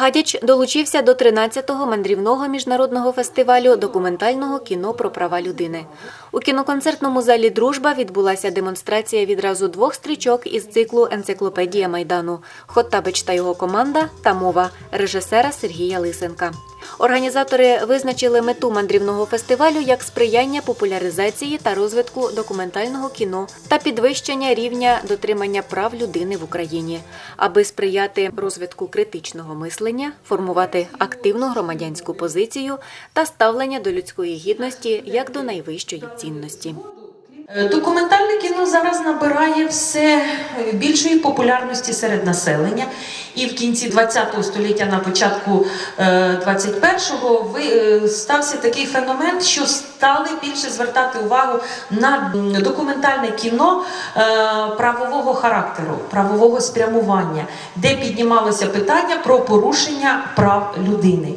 Гадяч долучився до 13-го мандрівного міжнародного фестивалю документального кіно про права людини. У кіноконцертному залі Дружба відбулася демонстрація відразу двох стрічок із циклу Енциклопедія Майдану Хоттабич та його команда та мова режисера Сергія Лисенка. Організатори визначили мету мандрівного фестивалю як сприяння популяризації та розвитку документального кіно та підвищення рівня дотримання прав людини в Україні, аби сприяти розвитку критичного мислення, формувати активну громадянську позицію та ставлення до людської гідності як до найвищої цінності. Е, Документальне кіно зараз набирає все е, більшої популярності серед населення. І в кінці ХХ століття, на початку е, 21-го, ви- е, стався такий феномен, що стали більше звертати увагу на документальне кіно е, правового характеру, правового спрямування, де піднімалося питання про порушення прав людини.